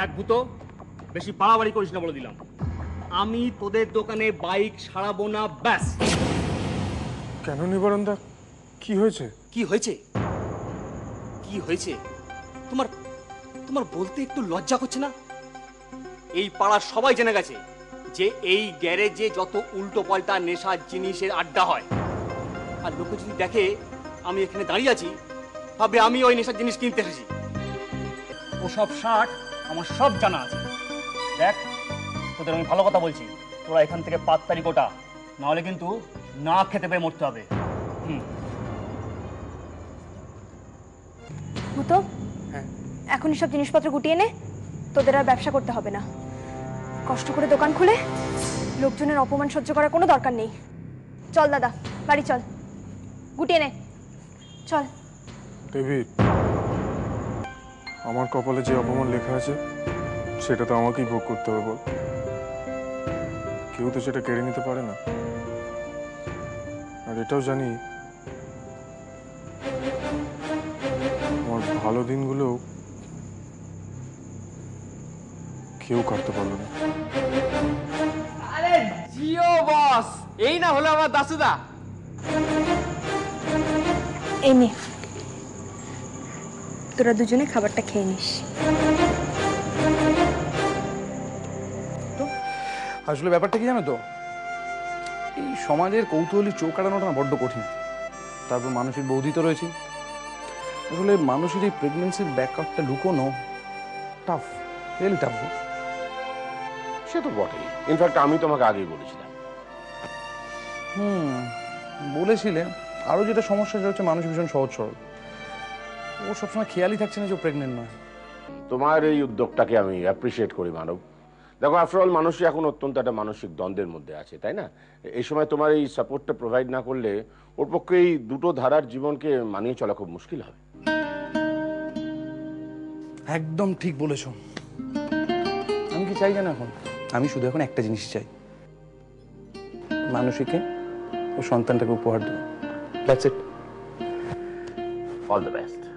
দেখ ভূত বেশি বাড়াবাড়ি করিস না বলে দিলাম। আমি তোদের দোকানে বাইক সারাবো না ব্যাস। কেন নিবারণ দা? কি হয়েছে? কি হয়েছে? কি হয়েছে? তোমার তোমার বলতে একটু লজ্জা করছে না? এই পাড়ার সবাই জেনে গেছে যে এই গ্যারেজে যত উল্টো পাল্টা নেশার জিনিসের আড্ডা হয়। আর লোকে যদি দেখে আমি এখানে দাঁড়িয়ে আছি ভাবে আমি ওই নেশার জিনিস কিনতে এসেছি। ওসব শার্ট আমার সব জানা আছে। দেখ তোদের আমি ভালো কথা বলছি। তোরা এখান থেকে পাঁচ তারিখ ওটা নাহলে কিন্তু না খেতে পেয়ে মরতে হবে। হুম। ভূতো এখনই সব জিনিসপত্র গুটিয়ে নে। তোদের আর ব্যবসা করতে হবে না। কষ্ট করে দোকান খুলে লোকজনের অপমান সহ্য করার কোনো দরকার নেই। চল দাদা বাড়ি চল। গুটিয়ে নে। চল। ডেভিড আমার কপালে যে অপমান লেখা আছে সেটা তো আমাকেই ভোগ করতে হবে বল। কেউ তো সেটা কেড়ে নিতে পারে না। আর এটাও জানি আমার ভালো দিনগুলো কেউ কাটতে পারল না। আরে জিও বস! এই না হলো আমার দাসুদা। এই নে। তোরা দুজনে খাবারটা খেয়ে নিস। আসলে ব্যাপারটা কি জানো তো? এই সমাজের কৌতূহলী চোখ কাটানোটা না বড্ড কঠিন। তারপর মানুষের বৌদি তো রয়েছে আসলে মানুষের এই প্রেগনেন্সির ব্যাকআপটা লুকোনো টাফ রিয়েলি টাফ সে তো বটেই। ইনফ্যাক্ট আমি তোমাকে আগেই বলেছিলাম। হুম বলেছিলে। আরও যেটা সমস্যা সেটা হচ্ছে মানুষ ভীষণ সহজ সরল ও সবসময় খেয়ালই থাকছে না যে প্রেগনেন্ট নয়। তোমার এই উদ্যোগটাকে আমি অ্যাপ্রিসিয়েট করি মানব। দেখো আফটারঅল মানুষই এখন অত্যন্ত একটা মানসিক দ্বন্দ্বের মধ্যে আছে তাই না? এই সময় তোমার এই সাপোর্টটা প্রোভাইড না করলে ওর পক্ষে এই দুটো ধারার জীবনকে মানিয়ে চলা খুব মুশকিল হবে। একদম ঠিক বলেছ। আমি কি চাই জানো এখন? আমি শুধু এখন একটা জিনিস চাই। মানুষীকে ও সন্তানটাকে উপহার দেবো। That's it all the best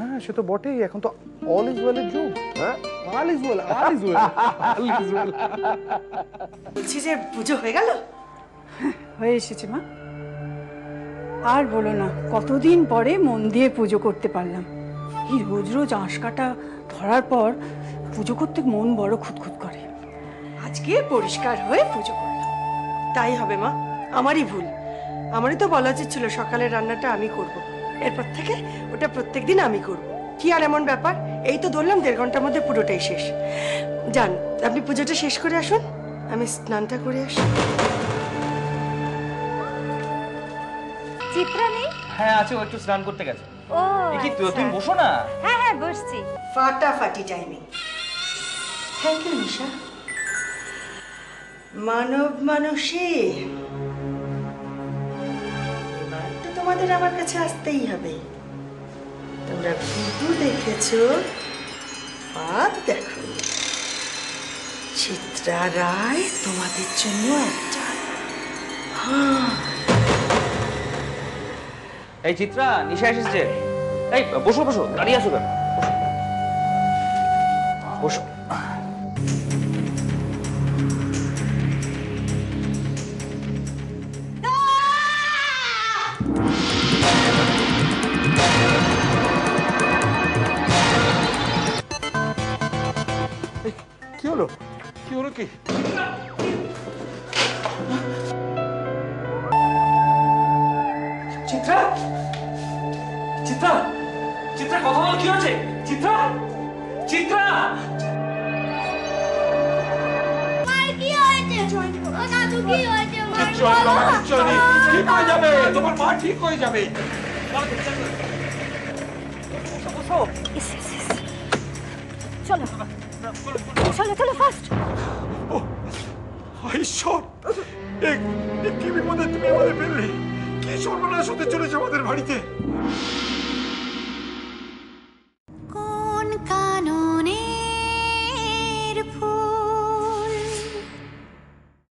হ্যাঁ সে তো বটেই এখন তো অল ইজ ওয়েলের যুগ। হ্যাঁ? All is well all is well all is well বলছি যে পুজো হয়ে গেল? হয়ে এসেছে মা। আর বলো না কতদিন পরে মন দিয়ে পুজো করতে পারলাম? এই রোজ রোজ আঁশ কাটা ধরার পর পুজো করতে মন বড় খুঁতখুত করে। আজকে পরিষ্কার হয়ে পুজো করলাম। তাই হবে মা। আমারই ভুল। আমারই তো বলা উচিত ছিল সকালের রান্নাটা আমি করব। এরপর থেকে ওটা প্রত্যেক দিন আমি করব। কি আর এমন ব্যাপার? এই তো ধরলাম দেড় ঘণ্টার মধ্যে পুরোটাই শেষ। যান আপনি পুজোটা শেষ করে আসুন। আমি স্নানটা করে আসি। চিত্রা নেই হ্যাঁ আছে ও একটু স্নান করতে গেছে। ও কি তুই তুমি বসো না? হ্যাঁ হ্যাঁ বসছি। ফাটাফাটি টাইমিং। Thank you Nisha. মানব মানুষে। তোমাদের আমার কাছে আসতেই হবে। তোমরা ভুতু দেখেছ? ফাঁদ দেখো। চিত্রা রায় তোমাদের জন্য একটা। এই চিত্রা, নিশা এসেছে। এই, বসো বসো, দাঁড়িয়ে আসো কেন? বসো। হলো কি? চিত্রা? চিত্রা? চিত্রা কথা বলো কি হচ্ছে চিত্রা? চিত্রা? তোমার মা ঠিক হয়ে যাবে। চলো চলো চলো ফাস্ট ঈশ্বর কি বিপদে তুমি আমাদের ফেললে কি সর্বনাশ হতে চলেছে আমাদের বাড়িতে?